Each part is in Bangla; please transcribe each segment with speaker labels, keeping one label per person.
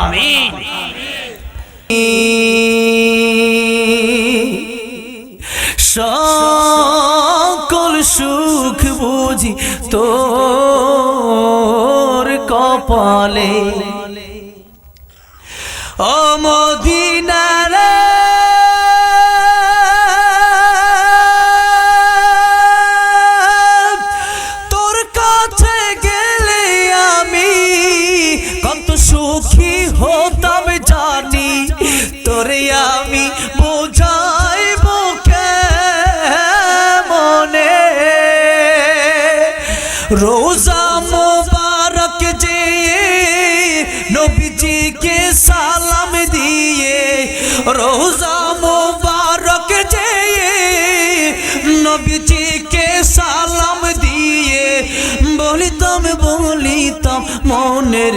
Speaker 1: আমিন
Speaker 2: সকল সুখ বুঝি তোর কপালে। অমদিনা জানি, তোরে আমি বোঝাইব মনে রোজা মোবারক যে নবীজিকে সালাম দিয়ে, রোজা মোবারক যে নবীজিকে সালাম দিয়ে, বলিতাম বলিতাম, মনের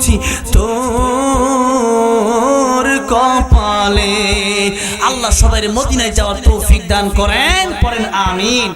Speaker 2: বুঝি তোর কপালে আল্লাহ সবাই মদিনায় যাওয়ার তৌফিক দান করেন পড়েন আমিন।